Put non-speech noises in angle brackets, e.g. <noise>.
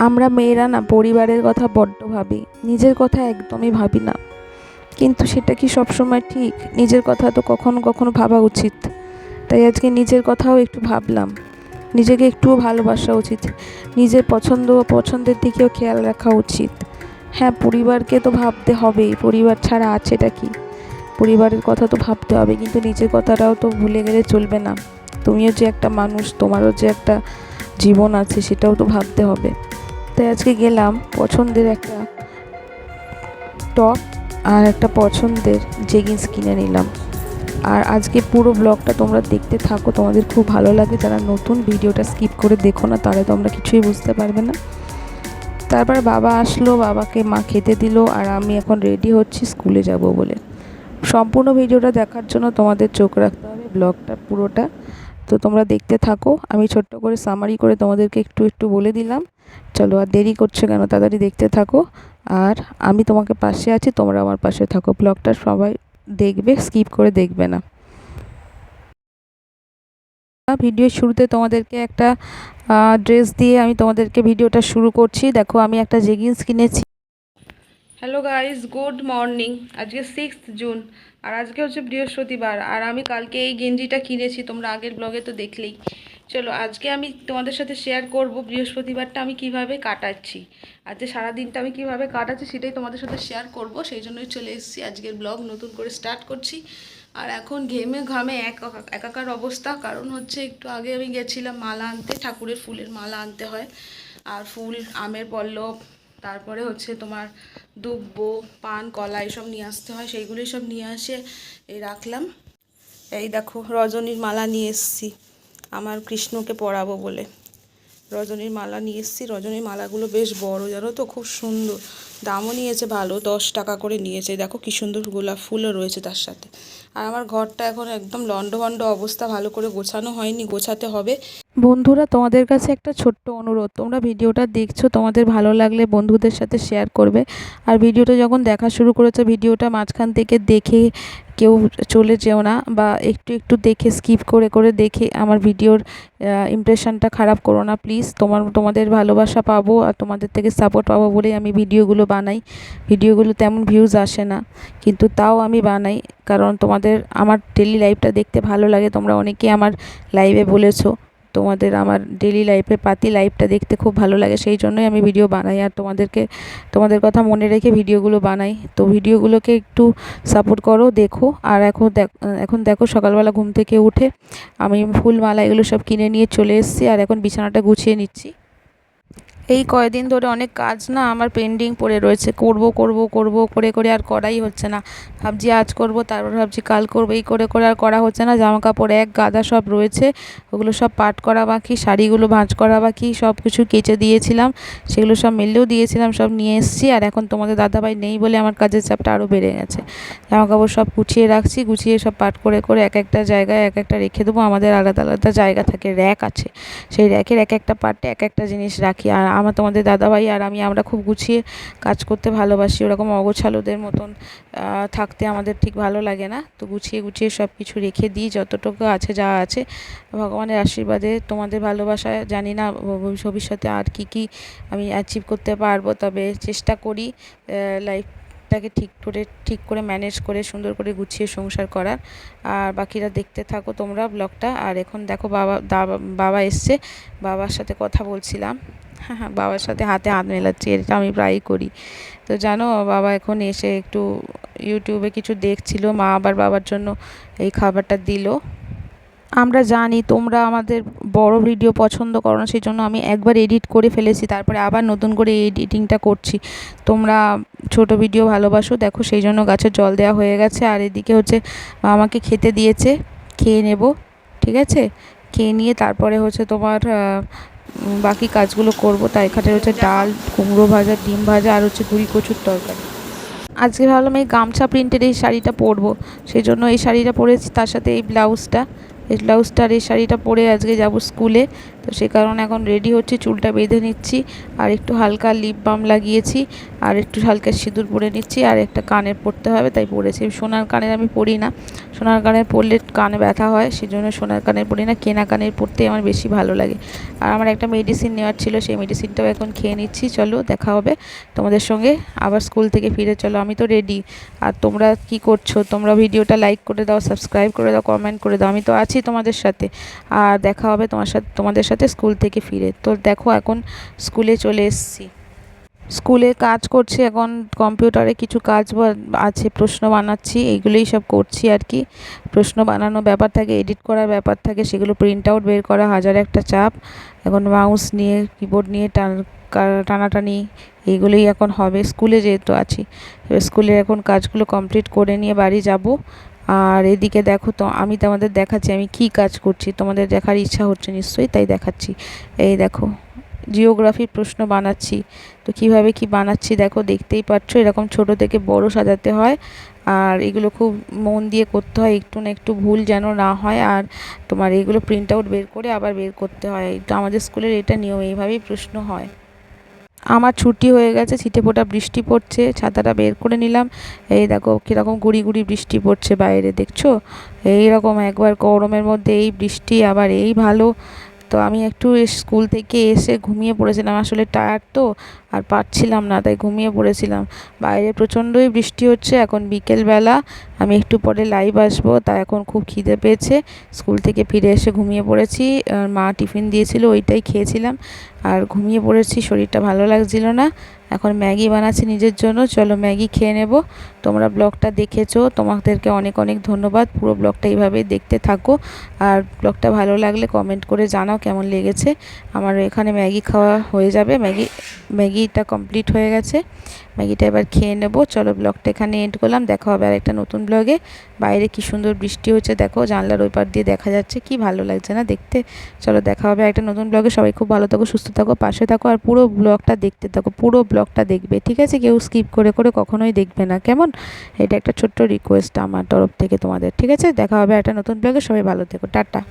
আমরা মেয়েরা না পরিবারের কথা বড্ড ভাবি। নিজের কথা একদমই ভাবি না। কিন্তু সেটা কি সবসময় ঠিক? নিজের কথা তো কখনো কখনো ভাবা উচিত। তাই আজকে নিজের কথাও একটু ভাবলাম। নিজেকে একটুও ভালোবাসা উচিত। নিজের পছন্দ ও পছন্দের দিকেও খেয়াল রাখা উচিত। হ্যাঁ পরিবারকে তো ভাবতে হবেই। পরিবার ছাড়া আছেটা কি? পরিবারের কথা তো ভাবতে হবে, কিন্তু নিজের কথাটাও তো ভুলে গেলে চলবে না। তুমিও যে একটা মানুষ, তোমারও যে একটা জীবন আছে, সেটাও তো ভাবতে হবে। তাই আজকে গেলাম পছন্দের একটা টপ আর একটা পছন্দের জেগিন্স কিনে নিলাম। আর আজকে পুরো ব্লগটা তোমরা দেখতে থাকো, তোমাদের খুব ভালো লাগে। যারা নতুন ভিডিওটা স্কিপ করে দেখো না তাহলে তোমরা কিছুই বুঝতে পারবে না। তারপর বাবা আসলো, বাবাকে মা খেতে দিল, আর আমি এখন রেডি হচ্ছি স্কুলে যাব বলে। সম্পূর্ণ ভিডিওটা দেখার জন্য তোমাদের চোখ রাখতে হবে ব্লগটা পুরোটা। তো তোমরা দেখতে থাকো, আমি ছোট্ট করে সামারি করে তোমাদেরকে একটু একটু বলে দিলাম। চলো আর দেরি করছ কেন? তাড়াতাড়ি দেখতে থাকো। আর আমি তোমাকে পাশে আছি, তোমরা আমার পাশে থাকো। ব্লগটা সবাই দেখবে, স্কিপ করে দেখবে না। ভিডিওর শুরুতে তোমাদেরকে একটা ড্রেস দিয়ে আমি তোমাদেরকে ভিডিওটা শুরু করছি। দেখো, আমি একটা জেগিন্স কিনেছি। হ্যালো গাইস গুড মর্নিং আজকে সিক্স জুন আর আজকে হচ্ছে বৃহস্পতিবার। আর আমি কালকে এই গেঞ্জিটা কিনেছি, তোমরা আগের ব্লগে তো দেখলেই। চলো, আজকে আমি তোমাদের সাথে শেয়ার করব বৃহস্পতিবারটা আমি কীভাবে কাটাচ্ছি। আজকে সারা দিনটা আমি কীভাবে কাটাচ্ছি সেটাই তোমাদের সাথে শেয়ার করব, সেই জন্যই চলে এসেছি। আজকের ব্লগ নতুন করে স্টার্ট করছি। আর এখন ঘেমে ঘামে এক, একাকার অবস্থা। কারণ হচ্ছে একটু আগে আমি গেছিলাম মালা আনতে, ঠাকুরের ফুলের মালা আনতে হয়। আর ফুল, আমের পল্লব, তারপরে হচ্ছে তোমার দুব্বো, পান, কলা এসব নিয়ে আসতে হয়। সেইগুলোই সব নিয়ে আসে এই রাখলাম। এই দেখো, রজনীর মালা নিয়ে এসছি। আমার কৃষ্ণকে পরাবো বলে। রজনীর মালা নিয়ে এসছি। রজনীর মালাগুলো বেশ বড়, জানো তো? খুব সুন্দর। দামও নিয়েছে ভালো, দশ টাকা করে নিয়েছে। দেখো কি সুন্দর গোলাপ ফুলও রয়েছে তার সাথে। আর আমার ঘরটা এখন একদম লন্ডভন্ড অবস্থা, ভালো করে গোছানো হয়নি, গোছাতে হবে। বন্ধুরা, তোমাদের কাছে একটা ছোট্ট অনুরোধ। তোমরা ভিডিওটা দেখছ, তোমাদের ভালো লাগলে বন্ধুদের সাথে শেয়ার করবে। আর ভিডিওটা যখন দেখা শুরু করেছে, ভিডিওটা মাঝখান থেকে দেখে কেউ চলে যেও না বা একটু একটু দেখে স্কিপ করে করে দেখে আমার ভিডিওর ইমপ্রেশনটা খারাপ করো না প্লিজ তোমার, তোমাদের ভালোবাসা পাবো আর তোমাদের থেকে সাপোর্ট পাবো বলেই আমি ভিডিওগুলো বানাই। ভিডিওগুলো তেমন ভিউজ আসে না। কিন্তু তাও আমি বানাই। কারণ তোমাদের আমার ডেলি লাইফটা দেখতে ভালো লাগে। তোমরা অনেকেই আমার লাইভে বলেছ, তোমাদের আমার ডেলি লাইফে পাতি লাইফটা দেখতে খুব ভালো লাগে। সেই জন্যই আমি ভিডিও বানাই। আর তোমাদেরকে, তোমাদের কথা মনে রেখে ভিডিওগুলো বানাই। তো ভিডিওগুলোকে একটু সাপোর্ট করো, দেখো। আর এখন দেখ, এখন দেখো সকালবেলা ঘুম থেকে উঠে আমি ফুল মালা এগুলো সব কিনে নিয়ে চলে এসেছি। আর এখন বিছানাটা গুছিয়ে নিচ্ছি। এই কয়দিন ধরে অনেক কাজ না আমার পেন্ডিং পড়ে রয়েছে। করব করব করব, করে করে আর করাই হচ্ছে না। ভাবছি আজ করব, তারপর ভাবছি কাল করব, এই করে করে আর করা হচ্ছে না। জামা কাপড় এক, গাদা সব রয়েছে। ওগুলো সব পাট করা বাকি, শাড়িগুলো ভাঁজ করা বাকি সব কিছু কেচে দিয়েছিলাম। সেগুলো সব মেললেও দিয়েছিলাম, সব নিয়ে এসেছি। আর এখন তোমাদের দাদাভাই নেই বলে আমার কাজের চাপটা আরও বেড়ে গেছে। জামা কাপড় সব গুছিয়ে রাখছি, গুছিয়ে সব পাট করে করে এক একটা জায়গায় এক একটা রেখে দেবো। আমাদের আলাদা আলাদা জায়গা থাকে, র্যাক আছে। সেই র্যাকের এক একটা পার্টে এক একটা জিনিস রাখি। আর আমার তোমাদের দাদাভাই আর আমি, আমরা খুব গুছিয়ে কাজ করতে ভালোবাসি। ওরকম অগোছালোদের মতন থাকতে আমাদের ঠিক ভালো লাগে না। তো গুছিয়ে গুছিয়ে সব কিছু রেখে দিই, যতটুকু আছে যা আছে। ভগবানের আশীর্বাদে তোমাদের ভালোবাসায় জানি না ভবিষ্যতে আর কি কি আমি অ্যাচিভ করতে পারব, তবে চেষ্টা করি লাইফ টাকে ঠিক করে ঠিক করে ম্যানেজ করে, সুন্দর করে গুছিয়ে সংসার করার। আর বাকিরা দেখতে থাকো তোমরা ব্লগটা আর এখন দেখো বাবা বাবা এসছে। বাবার সাথে কথা বলছিলাম। <laughs> বাবার সাথে হাতে হাত মেলাচ্ছি, এটা আমি প্রায়ই করি। তো জানো, বাবা এখন এসে একটু ইউটিউবে কিছু দেখছিল, মা আবার বাবার জন্য এই খাবারটা দিল। আমরা জানি তোমরা আমাদের বড় ভিডিও পছন্দ করো না, সেই জন্য আমি একবার এডিট করে ফেলেছি, তারপরে আবার নতুন করে এডিটিংটা করছি। তোমরা ছোট ভিডিও ভালোবাসো, দেখো সেই জন্য গাছে জল দেওয়া হয়ে গেছে, আর এদিকে হচ্ছে আমাকে খেতে দিয়েছে, খেয়ে নেব, ঠিক আছে? খেয়ে নিয়ে তারপরে হচ্ছে তোমার বাকি কাজগুলো করব। তাই এখানে হচ্ছে ডাল, কুমড়ো ভাজা, ডিম ভাজা আর হচ্ছে গুড়ি কচুর তরকারি। আজকে ভাবলাম এই গামছা প্রিন্টের এই শাড়িটা পরবো। সেই জন্য এই শাড়িটা পরেছি, তার সাথে এই ব্লাউজটা। এই ব্লাউজটা আর এই শাড়িটা পরে আজকে যাব স্কুলে। তো সে কারণে এখন রেডি হচ্ছে, চুলটা বেঁধে নিচ্ছি, আর একটু হালকা লিপ বাম লাগিয়েছি, আর একটু হালকা সিঁদুর পরে নিচ্ছি, আর একটা কানের পরতে হবে, তাই পরেছি। সোনার কানের আমি পরি না, সোনার কানের পরলে কানে ব্যথা হয় সেই জন্য সোনার কানের পরি না, কেনা কানের পরতে আমার বেশি ভালো লাগে। আর আমার একটা মেডিসিন নেওয়ার ছিল, সেই মেডিসিনটাও এখন খেয়ে নিচ্ছি, চলো দেখা হবে তোমাদের সঙ্গে, আবার স্কুল থেকে ফিরে চলো, আমি তো রেডি আর তোমরা কি করছ? তোমরা ভিডিওটা লাইক করে দাও সাবস্ক্রাইব করে দাও কমেন্ট করে দাও, আমি তো আছি তোমাদের সাথে। আর দেখা হবে তোমার সাথে, তোমাদের সাথে স্কুল থেকে ফিরে। তো দেখো, এখন স্কুলে চলে এসেছি। স্কুলে কাজ করছি, এখন কম্পিউটারে কিছু কাজ আছে, প্রশ্ন বানাচ্ছি, এইগুলোই সব করছি আর কি। প্রশ্ন বানানো ব্যাপার থাকে, এডিট করার ব্যাপার থাকে, সেগুলো প্রিন্ট আউট বের করা, হাজার একটা চাপ। এখন মাউস নিয়ে কিবোর্ড নিয়ে টান টানাটানি, এইগুলোই এখন হবে। স্কুলে যেহেতু আছি স্কুলের এখন কাজগুলো কমপ্লিট করে নিয়ে বাড়ি যাব। আর এদিকে দেখো তো, আমি তোমাদের দেখাচ্ছি, আমি কি কাজ করছি, তোমাদের দেখার ইচ্ছা হচ্ছে নিশ্চয়ই, তাই দেখাচ্ছি। এই দেখো, জিওগ্রাফির প্রশ্ন বানাচ্ছি। তো কীভাবে কি বানাচ্ছি দেখো, দেখতেই পাচ্ছ, এরকম ছোট থেকে বড় সাজাতে হয়। আর এগুলো খুব মন দিয়ে করতে হয়, একটু না একটু ভুল যেন না হয়। আর তোমার এইগুলো প্রিন্ট আউট বের করে আবার বের করতে হয়। তো আমাদের স্কুলের এটা নিয়ম, এইভাবেই প্রশ্ন হয়। আমার ছুটি হয়ে গেছে, ছিটে ফোটা বৃষ্টি পড়ছে, ছাতাটা বের করে নিলাম। এই দেখো কীরকম গুড়ি গুড়ি বৃষ্টি পড়ছে বাইরে, দেখছ? এই রকম একবার গরমের মধ্যে এই বৃষ্টি আবার এই ভালো। তো আমি একটু স্কুল থেকে এসে ঘুমিয়ে পড়েছিলাম, আসলে টায়ার তো। আর পারছিলাম না, তাই ঘুমিয়ে পড়েছিলাম। বাইরে প্রচণ্ডই বৃষ্টি হচ্ছে, এখন বিকেলবেলা। আমি একটু পরে লাইভ আসব তা এখন খুব খিদে পেয়েছে। স্কুল থেকে ফিরে এসে ঘুমিয়ে পড়েছি মা টিফিন দিয়েছিল, ওইটাই খেয়েছিলাম। আর ঘুমিয়ে পড়েছি, শরীরটা ভালো লাগছিল না। এখন ম্যাগি বানাচ্ছি নিজের জন্য, চলো ম্যাগি খেয়ে নেব। তোমরা ব্লগটা দেখেছ, তোমাদেরকে অনেক অনেক ধন্যবাদ। পুরো ব্লগটা এইভাবেই দেখতে থাকো। আর ব্লগটা ভালো লাগলে কমেন্ট করে জানাও কেমন লেগেছে। আমার এখানে ম্যাগি খাওয়া হয়ে যাবে, ম্যাগি ম্যাগিটা কমপ্লিট হয়ে গেছে। ম্যাগিটা এবার খেয়ে নেব। চলো ব্লগটা এখানে এন্ড করলাম। দেখা হবে আর একটা নতুন ব্লগে। বাইরে কি সুন্দর বৃষ্টি হচ্ছে দেখো, জানলার ওই পার দিয়ে দেখা যাচ্ছে। কি ভালো লাগছে না দেখতে। চলো দেখা হবে একটা নতুন ব্লগে। সবাই খুব ভালো থাকো, সুস্থ থাকো, পাশে থাকো আর পুরো ব্লগটা দেখতে থাকো। পুরো ব্লগটা দেখবে, ঠিক আছে? কেউ স্কিপ করে করে কখনোই দেখবে না। কেমন? এটা একটা ছোট্ট রিকোয়েস্ট আমার তরফ থেকে তোমাদের, ঠিক আছে? দেখা হবে একটা নতুন ব্লগে। সবাই ভালো থেকো। টাটা।